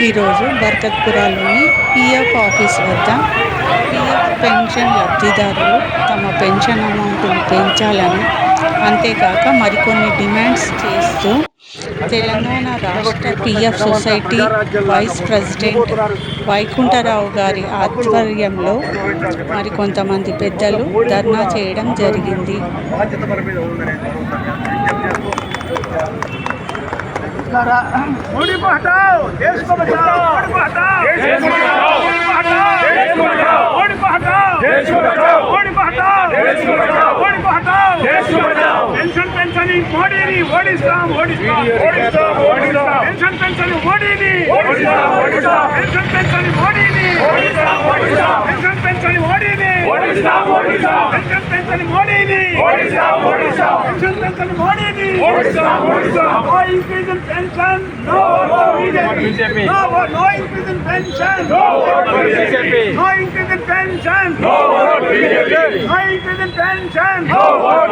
ఈరోజు బర్కత్పురాలోని PF office వద్ద పిఎఫ్ పెన్షన్ లబ్ధిదారులు తమ పెన్షన్ అమౌంట్ను పెంచాలని అంతేకాక మరికొన్ని డిమాండ్స్ చేస్తూ తెలంగాణ రాష్ట్ర PF society vice president Vaikuntharao గారి ఆధ్వర్యంలో మరికొంతమంది పెద్దలు ధర్నా చేయడం జరిగింది. మిత్రులారా మోడీ హటావ్ దేశ్ కో బచావ్ మోడీ హటావ్ దేశ్ కో బచావ్ మోడీ హటావ్ దేశ్ పెన్షన్ పెన్షన్ మోడీని ఓడిస్తాం ఓడిస్తాం పెన్షన్ పెన్షన్ మోడీని ఓడిస్తాం ఓడిస్తాం. పెన్షన్ పెన్షన్ మోడీని పెన్షన్ పెన్షన్ మోడీని ఓడిస్తాం ఓడిస్తాం పెన్షన్ పెన్షన్ మోడీని ఓడిస్తాం ఓడిస్తాం no increase in pension no BJP no no increase in pension no BJP no increase in pension no BJP no increase in pension no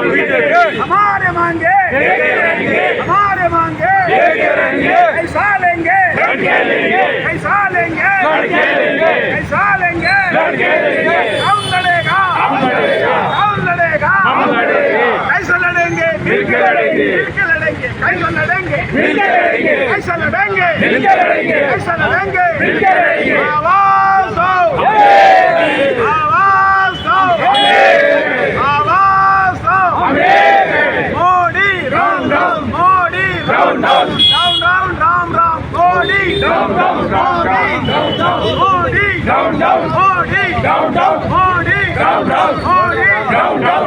BJP हमारे मांगे हमारे मांगे कैसा लेंगे कैसा लेंगे कैसा लेंगे कौन लड़ेगा அடங்கு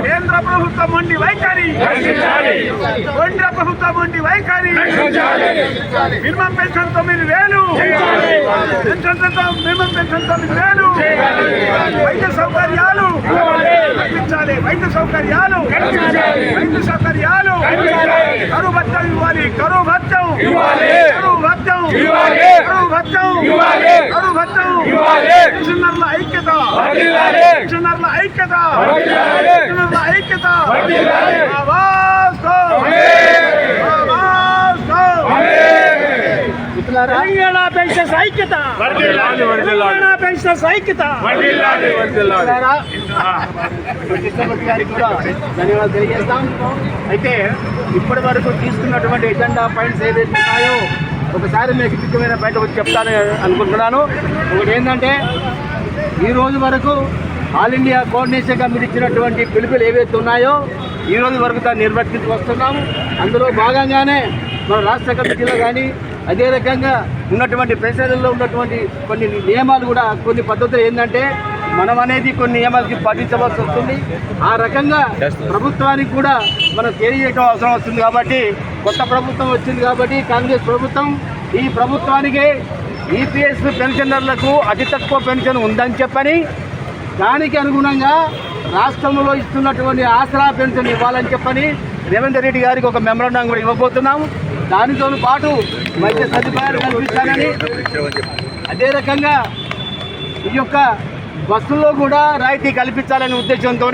కేంద్ర ప్రభుత్వం మొండి వైఖరి. కేంద్ర ప్రభుత్వం మొండి వైఖరి. మినిమం పెన్షన్ తొమ్మిది వేలు. పెన్షన్ మినిమం పెన్షన్ తొమ్మిది వేలు. వైద్య సౌకర్యాలు. కల్పించాలి. వైద్య సౌకర్యాలు. వైద్య సౌకర్యాలు. కరువు భత్యం ఇవ్వాలి. కరువు భత్యం కరువు భత్యం ఐక్యత ఐక్యత ఐక్యత తెలంగాణ పెన్షన్స్ ఐక్యత తెలంగాణ పెన్షన్స్ ఐక్యత ధన్యవాదాలు తెలియజేస్తాం. అయితే ఇప్పటి వరకు తీసుకున్నటువంటి ఎజెండా పాయింట్స్ ఏదైతే ఉన్నాయో ఒకసారి మీకు ముఖ్యమైన బయట వచ్చి చెప్తాను అనుకుంటున్నాను. ఒకటి ఏంటంటే ఈ రోజు వరకు ఆల్ ఇండియా కోఆర్డినేషన్ కమిటీ ఇచ్చినటువంటి పిలుపులు ఏవైతే ఉన్నాయో ఈ రోజు వరకు దాన్ని నిర్వర్తించి వస్తున్నాము. అందులో భాగంగానే మన రాష్ట్ర కమిటీలో కానీ అదే రకంగా ఉన్నటువంటి పెన్షన్లలో ఉన్నటువంటి కొన్ని నియమాలు కూడా కొన్ని పద్ధతులు ఏంటంటే మనం అనేది కొన్ని నియమాలకి పాటించవలసి వస్తుంది. ఆ రకంగా ప్రభుత్వానికి కూడా మనం తెలియజేయడం అవసరం వస్తుంది కాబట్టి కొత్త ప్రభుత్వం వచ్చింది కాబట్టి కాంగ్రెస్ ప్రభుత్వం ఈ ప్రభుత్వానికి ఈపీఎస్ పెన్షనర్లకు అతి తక్కువ పెన్షన్ ఉందని చెప్పని దానికి అనుగుణంగా రాష్ట్రంలో ఇస్తున్నటువంటి ఆసరా పెన్షన్ ఇవ్వాలని చెప్పని రేవంత్ రెడ్డి గారికి ఒక మెమరాండం కూడా ఇవ్వబోతున్నాం. దానితో పాటు వైద్య సదుపాయాలు కల్పిస్తానని అదే రకంగా ఈ యొక్క బస్సుల్లో కూడా రాయితీ కల్పించాలనే ఉద్దేశంతో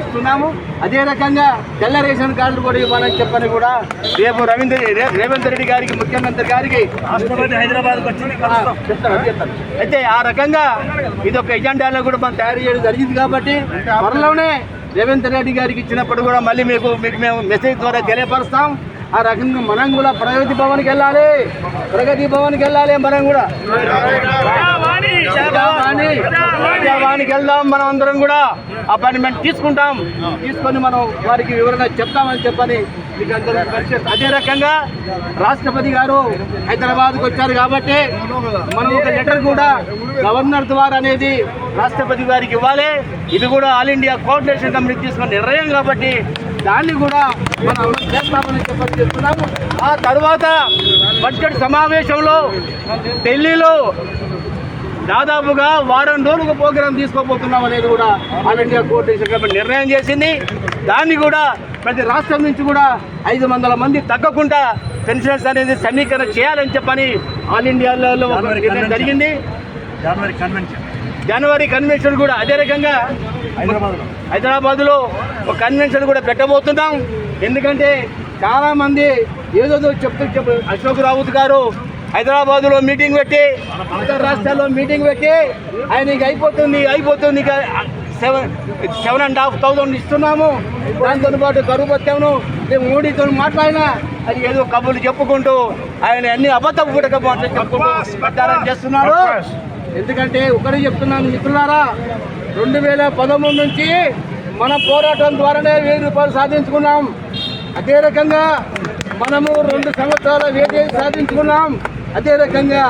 ఇస్తున్నాము. అదే రకంగా తెల్ల రేషన్ కార్డులు కూడా ఇవ్వాలని చెప్పని కూడా రేపు రవీంద్ర రేవంత్ రెడ్డి గారికి ముఖ్యమంత్రి గారికి హైదరాబాద్. అయితే ఆ రకంగా ఇది ఒక ఎజెండాలో కూడా మనం తయారు చేయడం జరిగింది కాబట్టి త్వరలోనే రేవంత్ రెడ్డి గారికి ఇచ్చినప్పుడు కూడా మళ్ళీ మీకు మీకు మేము మెసేజ్ ద్వారా తెలియపరుస్తాం. ఆ రకంగా మనం కూడా ప్రగతి భవన్కి వెళ్ళాలి. ప్రగతి భవన్కి వెళ్ళాలి మనం కూడా. ప్రజావాణి వెళ్దాం మనం అందరం కూడా అపాయింట్మెంట్ తీసుకుంటాం. తీసుకొని మనం వారికి వివరంగా చెప్తామని చెప్పని అదే రకంగా రాష్ట్రపతి గారు హైదరాబాద్కి వచ్చారు కాబట్టి మనం ఒక లెటర్ కూడా గవర్నర్ ద్వారా అనేది రాష్ట్రపతి గారికి ఇవ్వాలి. ఇది కూడా ఆల్ ఇండియా కోఆర్డినేషన్ కమిటీ తీసుకున్న నిర్ణయం కాబట్టి దాన్ని కూడా మనం అమలు చేస్తామని చెప్పని చెప్తున్నాము. ఆ తర్వాత బడ్జెట్ సమావేశంలో ఢిల్లీలో దాదాపుగా వారం రోజులకు ప్రోగ్రాం తీసుకోబోతున్నాం అనేది కూడా ఆల్ ఇండియా కమిటీ నిర్ణయం చేసింది. దాన్ని కూడా ప్రతి రాష్ట్రం నుంచి కూడా ఐదు వందల మంది తగ్గకుండా పెన్షనర్స్ అనేది సమీకరణ చేయాలని చెప్పని ఆల్ ఇండియాలో జరిగింది. జనవరి కన్వెన్షన్ జనవరి కన్వెన్షన్ కూడా అదే రకంగా హైదరాబాద్లో. హైదరాబాద్లో ఒక కన్వెన్షన్ కూడా పెట్టబోతున్నాం. ఎందుకంటే చాలామంది ఏదో చెప్తూ చెప్పు అశోక్ రావుత్ గారు హైదరాబాద్లో మీటింగ్ పెట్టి ఇతర రాష్ట్రాల్లో మీటింగ్ పెట్టి ఆయనకి అయిపోతుంది అయిపోతుంది ఇక seven seven and half thousand ఇస్తున్నాము. దాంతో పాటు కరువు పత్తాము మేము మోడీతో మాట్లాడినా అది ఏదో కబుర్లు చెప్పుకుంటూ ఆయన అన్ని అబద్ధపు కూడా మాటలు చెప్పుకుంటూ ప్రచారం ఎందుకంటే ఒకటి చెప్తున్నాను మిత్రులారా రెండు వేల పదమూడు నుంచి మన పోరాటం ద్వారానే వెయ్యి రూపాయలు సాధించుకున్నాం. అదే రకంగా మనము రెండు సంవత్సరాల వేటే సాధించుకున్నాం. అదే రకంగా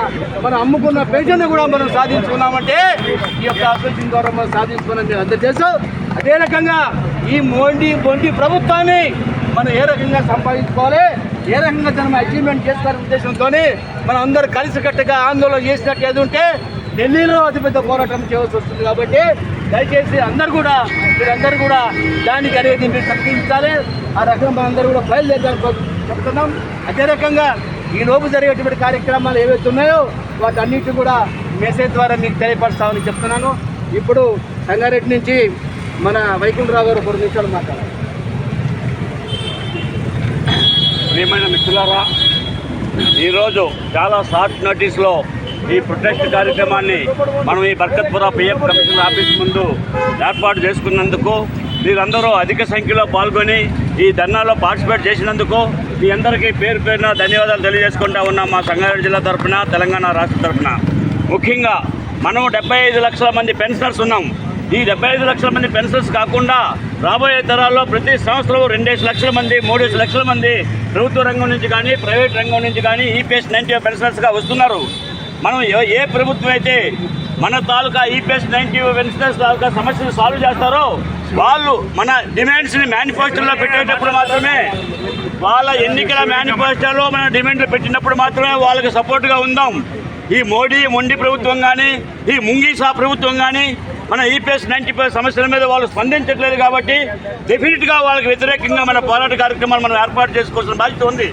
మనం అమ్ముకున్న పెన్షన్ కూడా మనం సాధించుకున్నామంటే ఈ యొక్క అసోసియేషన్ ద్వారా మనం సాధించుకున్నాం మేము అందరూ అదే రకంగా ఈ మొండి మొండి ప్రభుత్వాన్ని మనం ఏ రకంగా సంపాదించుకోవాలి ఏ రకంగా దాన్ని అచీవ్మెంట్ చేసుకోవాలనే ఉద్దేశంతో మనం అందరూ కలిసికట్టుగా ఆందోళన చేసినట్టు ఏది ఉంటే ఢిల్లీలో అతిపెద్ద పోరాటం చేయవలసి వస్తుంది కాబట్టి దయచేసి అందరు కూడా మీరందరూ కూడా దానికి అనేది మీరు శక్తించాలి ఆ రకంగా మనందరూ కూడా బయలుదేరడానికి చెప్తున్నాం. అదే రకంగా ఈ లోపు జరిగేటువంటి కార్యక్రమాలు ఏవైతే ఉన్నాయో వాటన్నిటి కూడా మెసేజ్ ద్వారా మీకు తెలియపరుస్తామని చెప్తున్నాను. ఇప్పుడు సంగారెడ్డి నుంచి మన వైకుంఠరావు గారు ఒక నిమిషాలు మాట్లాడారు ప్రియమైన మిత్రులారా ఈరోజు చాలా షార్ట్ నోటీస్లో ఈ ప్రొటెస్ట్ కార్యక్రమాన్ని మనం ఈ బర్కత్పుర పిఎం కమిషనర్ ఆఫీస్ ముందు ఏర్పాటు చేసుకున్నందుకు మీరందరూ అధిక సంఖ్యలో పాల్గొని ఈ ధర్నాలో పార్టిసిపేట్ చేసినందుకు మీ అందరికీ పేరు పేరున ధన్యవాదాలు తెలియజేసుకుంటా ఉన్నాం మా సంగారెడ్డి జిల్లా తరఫున తెలంగాణ రాష్ట్ర తరఫున ముఖ్యంగా మనం డెబ్బై ఐదు లక్షల మంది పెన్షనర్స్ ఉన్నాం. ఈ డెబ్బై ఐదు లక్షల మంది పెన్షన్స్ కాకుండా రాబోయే తరాల్లో ప్రతి సంవత్సరం రెండేసి లక్షల మంది మూడేసి లక్షల మంది ప్రభుత్వ రంగం నుంచి కానీ ప్రైవేట్ రంగం నుంచి కానీ ఈపీఎస్ నైన్టీ పెన్షనర్స్గా వస్తున్నారు. మనం ఏ- ఏ ప్రభుత్వం అయితే మన తాలూకా ఈపీఎస్ నైన్టీ పెన్షనర్స్ తాలూకా సమస్యలు సాల్వ్ చేస్తారో వాళ్ళు మన డిమాండ్స్ని మేనిఫెస్టోలో పెట్టేటప్పుడు మాత్రమే వాళ్ళ ఎన్నికల మేనిఫెస్టోలో మన డిమాండ్లు పెట్టినప్పుడు మాత్రమే వాళ్ళకి సపోర్ట్గా ఉందాం. ఈ మోడీ మొండి ప్రభుత్వం కానీ ఈ ముంగీసా ప్రభుత్వం కానీ మన ఈపీఎస్ నైన్టీ ఫైవ్ సమస్యల మీద వాళ్ళు స్పందించట్లేదు కాబట్టి డెఫినెట్గా వాళ్ళకి వ్యతిరేకంగా మన పోరాట కార్యక్రమాలు మనం ఏర్పాటు చేసుకోవాల్సిన బాధ్యత ఉంది.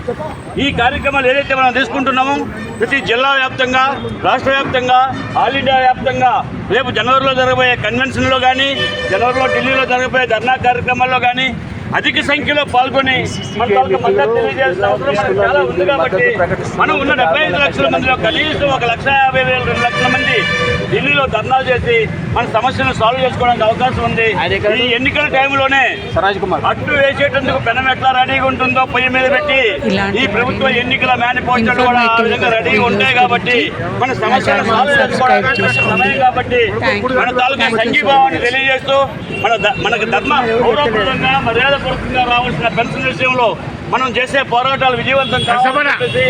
ఈ కార్యక్రమాలు ఏదైతే మనం తీసుకుంటున్నామో ప్రతి జిల్లా వ్యాప్తంగా రాష్ట్ర వ్యాప్తంగా ఆల్ ఇండియా వ్యాప్తంగా రేపు జనవరిలో జరగబోయే కన్వెన్షన్లో కానీ జనవరిలో ఢిల్లీలో జరగబోయే ధర్నా కార్యక్రమాల్లో కానీ అధిక సంఖ్యలో పాల్గొని మన తాలూకా మద్దతు తెలియజేయాల్సిన అవసరం మనకు చాలా ఉంది కాబట్టి మనం ఉన్న డెబ్బై ఐదు లక్షల మందిలో కనీసం ఒక లక్ష యాభై వేల రెండు లక్షల మంది ఢిల్లీలో ధర్నాలు చేసి మన సమస్యను సాల్వ్ చేసుకోవడానికి అవకాశం ఉంది. ఈ ఎన్నికల టైంలోనే సరాజ్ కుమార్. అట్టు వేసేటందుకు పెనం ఎట్లా రెడీగా ఉంటుందో పొయ్యి మీద పెట్టి ఈ ప్రభుత్వ ఎన్నికల మేనిఫెస్టోలు కూడా ఆ విధంగా రెడీగా ఉంటాయి కాబట్టి మన సమస్యలు సాల్వ్ చేసుకోవడానికి సమయం కాబట్టి మన తాలూకా సంఘీభావాన్ని తెలియజేస్తూ మన ద- మనకు ధర్మ గౌరవప్రదంగా మర్యాదపూర్వకంగా రావాల్సిన పెన్షన్ విషయంలో మనం చేసే పోరాటాలు విజయవంతం కావాలని చెప్పేసి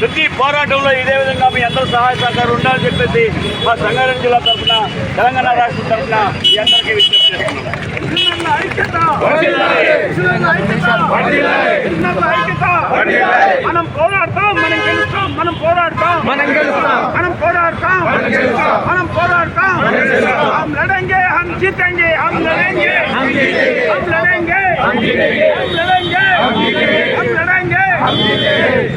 ప్రతి పోరాటంలో ఇదే విధంగా మీ అందరూ సహాయ సహకారం ఉండాలని చెప్పేసి మా సంగారెడ్డి జిల్లా తరఫున తెలంగాణ రాష్ట్రం తరఫున మీ అందరికీ విజ్ఞప్తి చేస్తున్నాం పిల్లల ఐక్యత పిల్లల ఐక్యత పిల్లల ఐక్యత మనం పోరాడతాం మనం గెలుస్తాం మనం పోరాడతాం మనం గెలుస్తాం. మనం పోరాడతాం మనం పోరాడతాం हम लड़ेंगे हम जीतेंगे हम लड़ेंगे हम हम लड़ेंगे हम लड़ेंगे हम लड़ेंगे